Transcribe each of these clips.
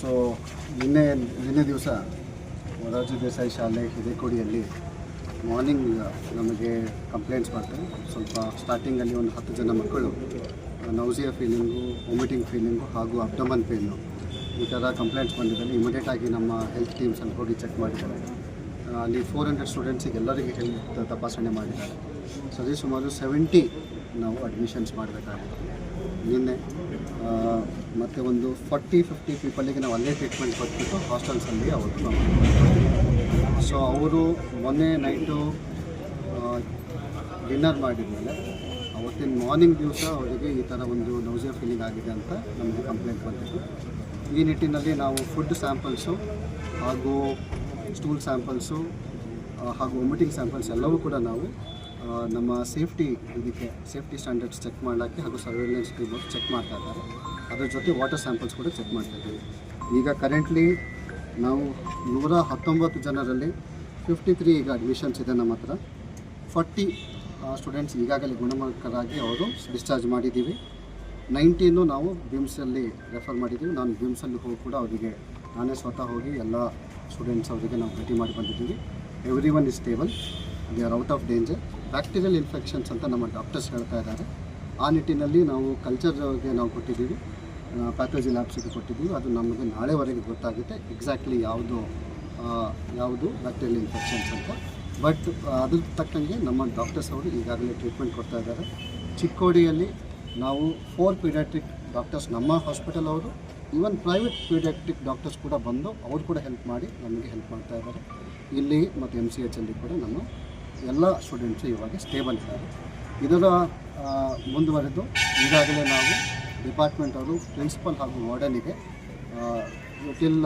So ನಿನ್ನೆ ನಿನ್ನೆ ದಿವಸ ಮೊರಾರ್ಜಿ ದೇಸಾಯಿ ಶಾಲೆ ಹಿರೇಕೋಡಿಯಲ್ಲಿ ಮಾರ್ನಿಂಗ್ ನಮಗೆ ಕಂಪ್ಲೇಂಟ್ಸ್ ಬರ್ತವೆ ಸ್ವಲ್ಪ ಸ್ಟಾರ್ಟಿಂಗಲ್ಲಿ ಒಂದು ಹತ್ತು ಜನ ಮಕ್ಕಳು ನೌಸಿಯಾ ಫೀಲಿಂಗು ವಾಮಿಟಿಂಗ್ ಫೀಲಿಂಗು ಹಾಗೂ ಅಬ್ಡಮನ್ ಪೇನು ಈ ಥರ ಕಂಪ್ಲೇಂಟ್ಸ್ ಬಂದಿದ್ದಲ್ಲಿ ಇಮಿಡಿಯೇಟಾಗಿ ನಮ್ಮ ಹೆಲ್ತ್ ಟೀಮ್ಸಲ್ಲಿ ಹೋಗಿ ಚೆಕ್ ಮಾಡಿದ್ದಾರೆ. ಅಲ್ಲಿ ಫೋರ್ ಹಂಡ್ರೆಡ್ ಸ್ಟೂಡೆಂಟ್ಸಿಗೆ ಎಲ್ಲರಿಗೆ ಹೆಲ್ತ್ ತಪಾಸಣೆ ಮಾಡಿದ್ದಾರೆ. ಸರಿ, ಸುಮಾರು ಸೆವೆಂಟಿ ನಾವು ಅಡ್ಮಿಷನ್ಸ್ ಮಾಡಬೇಕಾಗಿತ್ತು ನಿನ್ನೆ ಮತ್ತು ಒಂದು ಫಾರ್ಟಿ, ಫಿಫ್ಟಿ ಪೀಪಲಿಗೆ ನಾವು ಅಲ್ಲೇ ಟ್ರೀಟ್ಮೆಂಟ್ ಕೊಟ್ಬಿಟ್ಟು ಹಾಸ್ಟೆಲ್ಸಲ್ಲಿ ಅವತ್ತು ಸೊ ಅವರು ಮೊನ್ನೆ ನೈಟು ಡಿನ್ನರ್ ಮಾಡಿದ್ಮೇಲೆ ಅವತ್ತಿನ ಮಾರ್ನಿಂಗ್ ದಿವಸ ಅವರಿಗೆ ಈ ಥರ ಒಂದು ನೌಸಿಯಾ ಫೀಲಿಂಗ್ ಆಗಿದೆ ಅಂತ ನಮಗೆ ಕಂಪ್ಲೇಂಟ್ ಬಂದಿತ್ತು. ಈ ನಿಟ್ಟಿನಲ್ಲಿ ನಾವು ಫುಡ್ ಸ್ಯಾಂಪಲ್ಸು ಹಾಗೂ ಸ್ಟೂಲ್ ಸ್ಯಾಂಪಲ್ಸು ಹಾಗೂ ವಾಮಿಟಿಂಗ್ ಸ್ಯಾಂಪಲ್ಸ್ ಎಲ್ಲವೂ ಕೂಡ ನಾವು ನಮ್ಮ ಸೇಫ್ಟಿ ಇದಕ್ಕೆ ಸೇಫ್ಟಿ ಸ್ಟ್ಯಾಂಡರ್ಡ್ಸ್ ಚೆಕ್ ಮಾಡೋಕ್ಕೆ ಹಾಗೂ ಸರ್ವೆಲೆನ್ಸ್ ಟೀಮ್ ಚೆಕ್ ಮಾಡ್ತಾ ಇದ್ದಾರೆ. ಅದ್ರ ಜೊತೆ ವಾಟರ್ ಸ್ಯಾಂಪಲ್ಸ್ ಕೂಡ ಚೆಕ್ ಮಾಡ್ತಾ ಇದ್ದೀವಿ. ಈಗ ಕರೆಂಟ್ಲಿ ನಾವು ನೂರ ಹತ್ತೊಂಬತ್ತು ಜನರಲ್ಲಿ ಫಿಫ್ಟಿ ತ್ರೀ ಈಗ ಅಡ್ಮಿಷನ್ಸ್ ಇದೆ ನಮ್ಮ ಹತ್ರ. ಫಾರ್ಟಿ ಸ್ಟೂಡೆಂಟ್ಸ್ ಈಗಾಗಲೇ ಗುಣಮುಖರಾಗಿ ಅವರು ಡಿಸ್ಚಾರ್ಜ್ ಮಾಡಿದ್ದೀವಿ. ನೈಂಟೀನು ನಾವು ಬಿಮ್ಸಲ್ಲಿ ರೆಫರ್ ಮಾಡಿದ್ದೀವಿ. ನಾನು ಬಿಮ್ಸಲ್ಲಿ ಹೋಗಿ ಕೂಡ ಅವರಿಗೆ ನಾನೇ ಸ್ವತಃ ಹೋಗಿ ಎಲ್ಲ ಸ್ಟೂಡೆಂಟ್ಸ್ ಅವರಿಗೆ ನಾವು ಭೇಟಿ ಮಾಡಿ ಬಂದಿದ್ದೀವಿ. Every one is stable they are out of danger bacterial infections ಅಂತ ನಮ್ಮ ಡಾಕ್ಟರ್ಸ್ ಹೇಳ್ತಾ ಇದ್ದಾರೆ. ಆ ನಿಟ್ಟಿನಲ್ಲಿ ನಾವು ಕಲ್ಚರ್ಗೆ ನಾವು ಕೊಟ್ಟಿದ್ದೀವಿ. ಪ್ಯಾಥೋಜಿ ಲ್ಯಾಬ್ಸಿಗೆ ಕೊಟ್ಟಿದ್ದೀವಿ. ಅದು ನಮಗೆ ನಾಳೆವರೆಗೆ ಗೊತ್ತಾಗುತ್ತೆ ಎಕ್ಸಾಕ್ಟ್ಲಿ ಯಾವುದು ಯಾವುದು ಬ್ಯಾಕ್ಟೀರಿಯಲ್ ಇನ್ಫೆಕ್ಷನ್ಸ್ ಅಂತ. ಬಟ್ ಅದ್ರ ತಕ್ಕಂಗೆ ನಮ್ಮ ಡಾಕ್ಟರ್ಸ್ ಅವರು ಈಗಾಗಲೇ ಟ್ರೀಟ್ಮೆಂಟ್ ಕೊಡ್ತಾ ಇದ್ದಾರೆ. ಚಿಕ್ಕೋಡಿಯಲ್ಲಿ ನಾವು ಫೋರ್ ಪೀಡಿಯಾಟ್ರಿಕ್ ಡಾಕ್ಟರ್ಸ್ ನಮ್ಮ ಹಾಸ್ಪಿಟಲ್ ಅವರು ಈವನ್ ಪ್ರೈವೇಟ್ ಪೀಡಿಯಾಟ್ರಿಕ್ ಡಾಕ್ಟರ್ಸ್ ಕೂಡ ಬಂದು ಅವರು ಕೂಡ ಹೆಲ್ಪ್ ಮಾಡಿ ನಮಗೆ ಹೆಲ್ಪ್ ಮಾಡ್ತಾ ಇದ್ದಾರೆ. ಇಲ್ಲಿ ಮತ್ತು ಎಂ ಸಿ ಎಚಲ್ಲಿ ಕೂಡ ನಮ್ಮ ಎಲ್ಲ ಸ್ಟೂಡೆಂಟ್ಸು ಇವಾಗ ಸ್ಟೇಬಲ್ ಇದ್ದಾರೆ. ಇದರ ಮುಂದುವರೆದು ಈಗಾಗಲೇ ನಾವು ಡಿಪಾರ್ಟ್ಮೆಂಟ್ ಅವರು ಪ್ರಿನ್ಸಿಪಲ್ ಹಾಗೂ ವಾರ್ಡನಿಗೆ ಟಿಲ್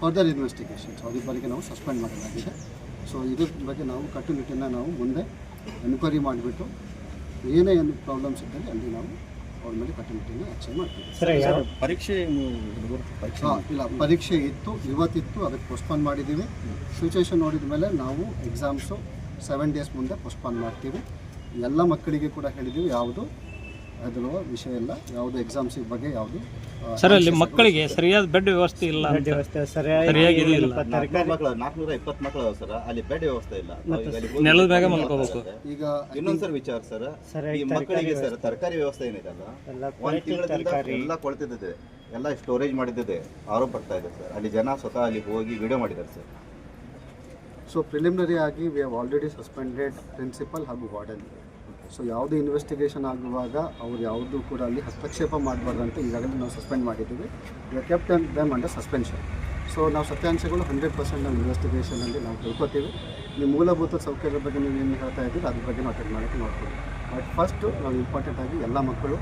ಫರ್ದರ್ ಇನ್ವೆಸ್ಟಿಗೇಷನ್ಸ್ ಅವರಿಬ್ಬರಿಗೆ ನಾವು ಸಸ್ಪೆಂಡ್ ಮಾಡಲಾಗಿದೆ. ಸೊ ಇದ್ರ ಬಗ್ಗೆ ನಾವು ಕಟ್ಟುನಿಟ್ಟಿನ ನಾವು ಮುಂದೆ ಎನ್ಕ್ವೈರಿ ಮಾಡಿಬಿಟ್ಟು ಏನೇ ಏನು ಪ್ರಾಬ್ಲಮ್ಸ್ ಇದ್ದಲ್ಲಿ ಅಲ್ಲಿ ನಾವು ಅವ್ರ ಮೇಲೆ ಕಟ್ಟುನಿಟ್ಟಿನ ಆ್ಯಕ್ಷನ್ ಮಾಡ್ತೀವಿ. ಪರೀಕ್ಷೆ ಪರೀಕ್ಷೆ ಹಾಂ ಇಲ್ಲ ಪರೀಕ್ಷೆ ಇತ್ತು ಇವತ್ತಿತ್ತು ಅದಕ್ಕೆ ಪೋಸ್ಟ್ಪೋನ್ ಮಾಡಿದ್ದೀವಿ. ಸಿಚುವೇಶನ್ ನೋಡಿದ ಮೇಲೆ ನಾವು ಎಕ್ಸಾಮ್ಸು ಸೆವೆನ್ ಡೇಸ್ ಮುಂದೆ ಪೋಸ್ಟ್ಪೋನ್ ಮಾಡ್ತೀವಿ. ಎಲ್ಲ ಮಕ್ಕಳಿಗೆ ಕೂಡ ಹೇಳಿದ್ದೀವಿ ಯಾವುದು ಹೆದರುವ ವಿಷಯ ಇಲ್ಲ. ಯಾವುದು ಎಕ್ಸಾಮ್ಸ್ ಬಗ್ಗೆ ಯಾವುದು ಸರ್ ಅಲ್ಲಿ ಮಕ್ಕಳಿಗೆ ಸರಿಯಾದ ಬೆಡ್ ವ್ಯವಸ್ಥೆ ಇಲ್ಲ ಅಂತ. ವ್ಯವಸ್ಥೆ ಸರಿಯಾಗಿ ಸರಿಯಾಗಿ ಇಲ್ಲ ನಾಲ್ಕುನೂರು ಮಕ್ಕಳು ನಾಲ್ಕುನೂರ ಇಪ್ಪತ್ತು ಮಕ್ಕಳು ಅದಾವ ಸರ್. ಅಲ್ಲಿ ಬೆಡ್ ವ್ಯವಸ್ಥೆ ಇಲ್ಲ. ನಾವು ಈಗ ಅಲ್ಲಿ ಹೋಗಿ ನೆಲದ ಮ್ಯಾಗ ಮಲ್ಕೋಬೇಕು. ಈಗ ಇನ್ನೊಂದ್ ಸರ್ ವಿಚಾರ ಸರ್. ಈ ಮಕ್ಕಳಿಗೆ ಸರ್ ತರಕಾರಿ ವ್ಯವಸ್ಥೆ ಏನಿದೆ ಅಲ್ಲ? ಒಂದ್ ತಿಂಗಳಿಂದ ಎಲ್ಲ ಕೊಳ್ತಿದ್ದಿದೆ. ಎಲ್ಲ ಸ್ಟೋರೇಜ್ ಮಾಡಿದ್ದಿದೆ. ಆರೋಪ ಬರ್ತಾ ಇದೆ ಸರ್. ಅಲ್ಲಿ ಜನ ಸ್ವತಃ ಅಲ್ಲಿ ಹೋಗಿ ವಿಡಿಯೋ ಮಾಡಿದ್ದಾರೆ ಸರ್. ಸೊ ಪ್ರಿಲಿಮಿನರಿ ಆಗಿ we have already suspended principal ಹಾಗೂ ವಾರ್ಡನ್ ಸೊ ಯಾವುದೇ ಇನ್ವೆಸ್ಟಿಗೇಷನ್ ಆಗುವಾಗ ಅವ್ರು ಯಾವುದೂ ಕೂಡ ಅಲ್ಲಿ ಹಸ್ತಕ್ಷೇಪ ಮಾಡಬಾರ್ದು ಅಂತ ಈಗಾಗಲೇ ನಾವು ಸಸ್ಪೆಂಡ್ ಮಾಡಿದ್ದೀವಿ. We kept them under suspension so ನಾವು ಸತ್ಯಾಂಶಗಳು ಹಂಡ್ರೆಡ್ ಪರ್ಸೆಂಟ್ ನಾವು ಇನ್ವೆಸ್ಟಿಗೇಷನಲ್ಲಿ ನಾವು ತಿಳ್ಕೊತೀವಿ. ನಿಮ್ಮ ಮೂಲಭೂತ ಸೌಕರ್ಯದ ಬಗ್ಗೆ ನೀವು ಏನು ಹೇಳ್ತಾ ಇದ್ದೀರಿ, ಅದ್ರ ಬಗ್ಗೆ ನಾವು ಅಟೆಂಡ್ ಮಾಡೋಕ್ಕೆ ನೋಡ್ತೀವಿ. ಬಟ್ ಫಸ್ಟು ನಾವು ಇಂಪಾರ್ಟೆಂಟ್ ಆಗಿ ಎಲ್ಲ ಮಕ್ಕಳು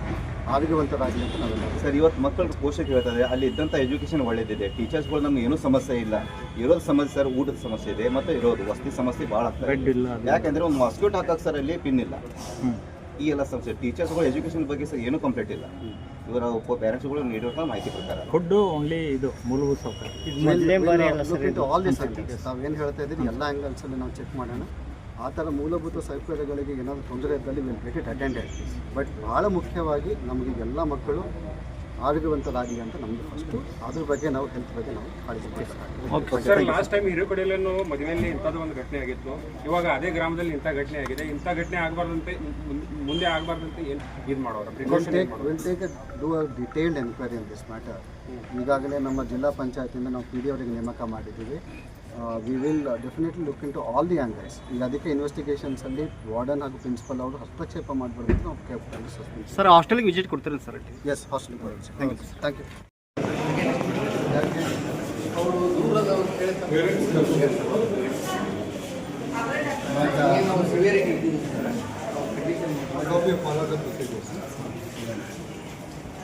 ಆರೋಗ್ಯವಂತರಾಗಲಿ ಅಂತ ನಾವೆಲ್ಲ ಸರ್ ಇವತ್ತು ಮಕ್ಕಳು ಪೋಷಕ ಹೇಳ್ತಾರೆ ಅಲ್ಲಿ ಇದ್ದಂಥ ಎಜುಕೇಷನ್ ಒಳ್ಳೇದಿದೆ. ಟೀಚರ್ಸ್ಗಳು ನಮ್ಗೆ ಏನೂ ಸಮಸ್ಯೆ ಇಲ್ಲ. ಇರೋದು ಸಮಸ್ಯೆ ಸರ್ ಊಟದ ಸಮಸ್ಯೆ ಇದೆ ಮತ್ತು ಇರೋದು ವಸ್ತಿ ಸಮಸ್ಯೆ ಭಾಳ ಆಗ್ತದೆ ಬೆಡ್ ಇಲ್ಲ ಯಾಕೆಂದ್ರೆ ಒಂದು ಮಾಸ್ಕ್ಯೂಟ್ ಹಾಕಕ್ಕೆ ಸರ್ ಅಲ್ಲಿ ಪಿನ್ ಇಲ್ಲ. ಈ ಎಲ್ಲ ಸಮಸ್ಯೆ ಟೀಚರ್ಸ್ಗಳು ಎಜುಕೇಶನ್ ಬಗ್ಗೆ ಸರ್ ಏನೂ ಕಂಪ್ಲೀಟ್ ಇಲ್ಲ. ಇವರ ಒಬ್ಬ ಪೇರೆಂಟ್ಸ್ಗಳು ನೀಡಿರೋ ಮಾಹಿತಿ ಪ್ರಕಾರ. ಫುಡ್ ಓನ್ಲಿ ಇದು ಮೂಲಭೂತ ಸೌಕರ್ಯ. ಮೊದಲೇ ಬಾರಿ ಅಲ್ಲ ಸರ್ ಇದು. ಆಲ್ ದಿಸ್ ನಾವು ಏನು ಹೇಳ್ತಾ ಇದ್ದೀವಿ ಎಲ್ಲ ಆ್ಯಂಗಲ್ಸಲ್ಲಿ ನಾವು ಚೆಕ್ ಮಾಡೋಣ. ಆ ಥರ ಮೂಲಭೂತ ಸೌಕರ್ಯಗಳಿಗೆ ಏನಾದರೂ ತೊಂದರೆ ಇದ್ದಲ್ಲಿ will get it attended but ಭಾಳ ಮುಖ್ಯವಾಗಿ ನಮಗೆ ಎಲ್ಲ ಮಕ್ಕಳು ಆರೋಗ್ಯವಂತರಾಗಿ ಅಂತ ನಮ್ಮದು ಫಸ್ಟು ಅದ್ರ ಬಗ್ಗೆ ನಾವು ಹೆಲ್ತ್ ಬಗ್ಗೆ ನಾವು ಕಾಳಜಿ ಲಾಸ್ಟ್ ಟೈಮ್ ಹಿರೇಕೊಡಿಯಲ್ಲೂ ಮದುವೆಯಲ್ಲಿ ಇಂಥದ್ದು ಒಂದು ಘಟನೆ ಆಗಿತ್ತು. ಇವಾಗ ಅದೇ ಗ್ರಾಮದಲ್ಲಿ ಇಂಥ ಘಟನೆ ಆಗಿದೆ. ಇಂಥ ಘಟನೆ ಆಗಬಾರ್ದಂತೆ ಮುಂದೆ ಆಗಬಾರ್ದಂತೆ ಏನು ಇದು ಮಾಡೋರು? Will take do a detailed enquiry in this matter ಈಗಾಗಲೇ ನಮ್ಮ ಜಿಲ್ಲಾ ಪಂಚಾಯತಿಂದ ನಾವು ಪಿ ಡಿ ಅವರಿಗೆ ನೇಮಕ ಮಾಡಿದ್ದೀವಿ. we will definitely look into all the angles ಈಗ ಅದಕ್ಕೆ ಇನ್ವೆಸ್ಟಿಗೇಷನ್ಸಲ್ಲಿ ವಾರ್ಡನ್ ಹಾಗೂ ಪ್ರಿನ್ಸಿಪಲ್ ಅವರು ಹಸ್ತಕ್ಷೇಪ ಮಾಡಬಾರ್ದು ಅಂತ ನಾವು ಕೇಳ್ಕೊಂಡು ಸಸ್ಪೆಂಡ್ ಸರ್ ಹಾಸ್ಟೆಲ್ಗೆ ವಿಸಿಟ್ ಕೊಡ್ತೀರಾ sir yes hostel thank you thank you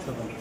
ಯಾವುದು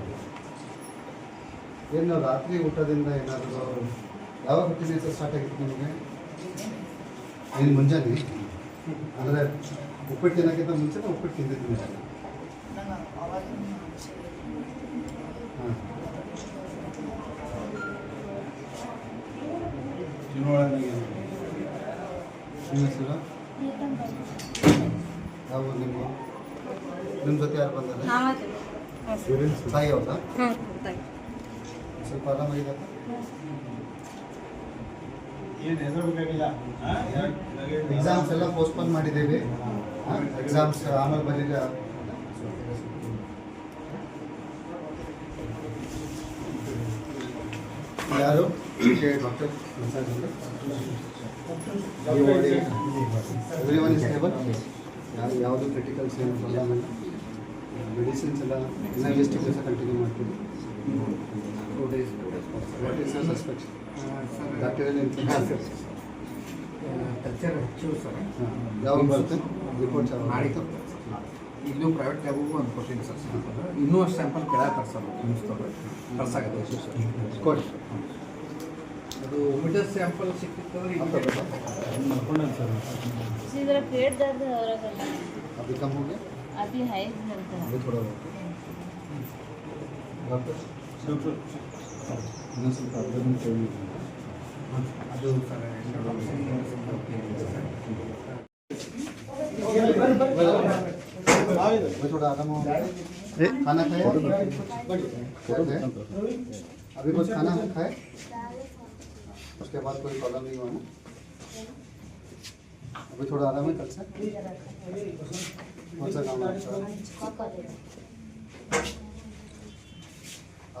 ಏನು ರಾತ್ರಿ ಊಟದಿಂದ ಏನಾದರೂ ಯಾವಾಗ ಹೊತ್ತಿನ ಸ್ಟಾರ್ಟ್ ಆಗಿತ್ತು ನಿಮಗೆ? ಏನು ಮುಂಜಾನೆ? ಅಂದರೆ ಉಪ್ಪಿಟ್ಟು ತಿನ್ನೋಕ್ಕಿಂತ ಮುಂಚೆ ಉಪ್ಪಿಟ್ಟು ತಿಂದಿದ್ದು ಮುಂಚೆ ಹಾಂ. ನಿಮ್ಮ ಹೆಸರು? ಯಾವ ನಿಮ್ಮ? ನಿಮ್ಮ ಜೊತೆ ಯಾರು ಬಂದರೆ ತಾಯಿ ಹೌದಾ ಸ್ವಲ್ಪ ಆರಾಮಾಗಿದೆ ಎಕ್ಸಾಮ್ಸ್ ಎಲ್ಲ ಪೋಸ್ಟ್ಪೋನ್ ಮಾಡಿದ್ದೀವಿ ಎಕ್ಸಾಮ್ಸ್ ಆಮೇಲೆ ಬರೀಗ ಯಾರು doctor everyone is stable ಯಾರು ಯಾವುದು ಕ್ರಿಟಿಕಲ್ಸ್ ಏನು ಪ್ರಾಬ್ಲಮ್ ಇಲ್ಲ ಮೆಡಿಸಿನ್ಸ್ ಎಲ್ಲ ಇನ್ನೂ ಎಷ್ಟು ದಿವಸ ಕಂಟಿನ್ಯೂ ಮಾಡ್ತೀವಿ Two days before. What is your suspicion? That is an information. Culture ಹೆಚ್ಚು ಸರ್ ಯಾವಾಗ ಬರುತ್ತೆ ರಿಪೋರ್ಟ್ ನಾಡಿದ್ದು ಈಗಲೂ ಪ್ರೈವೇಟ್ ಲ್ಯಾಬಿಗೂ ಒಂದು ಕೊಟ್ಟಿನಿ ಸರ್ ಇನ್ನೂ ಅಷ್ಟು ಸ್ಯಾಂಪಲ್ ಕೆಳಗೆ ತರ್ಸಲ್ಲ ಅನ್ನಿಸ್ತದೆ ತರ್ಸಾಗತ್ತೆ ಸರ್ ಕೊಡಿ ಅದು ಮೀಟರ್ ಸ್ಯಾಂಪಲ್ ಸಿಕ್ಕಿತ್ತಂದ್ರೆ ಮಾಡ್ಕೊಂಡಾನೆ ಸರ್ ಇದರ ಪೇಟ್ ದರ್ದ ಅದಕ್ಕೆ ಕಮ್ಮಗೆ ಅತಿ ಹೈ ದರ್ದ ಅದು ಥೋಡಾ खाना खाए? अभी कुछ खाना खाए उसके बाद कोई प्रॉब्लम नहीं हुआ अभी थोड़ा आराम है कल से कौन सा काम है आपका?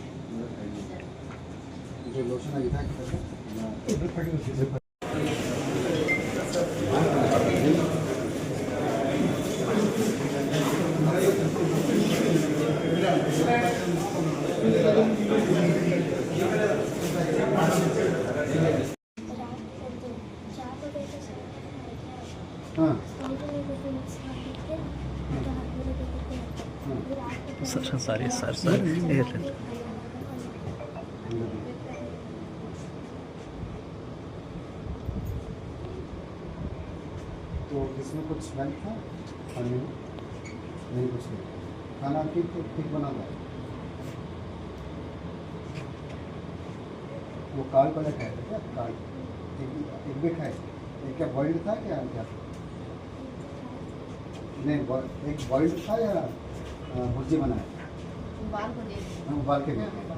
సార్ సారీ సార్ సార్ तो इसमें कुछ स्मेल था? खाने में? नहीं कुछ नहीं। खाना ठीक ठीक ठीक बना था? वो काल पहले खाए थे क्या? काल। एक एक भी खाए एक क्या बॉइल्ड था क्या क्या? नहीं एक बॉइल्ड था या भुर्जी बनाया उबाल के गए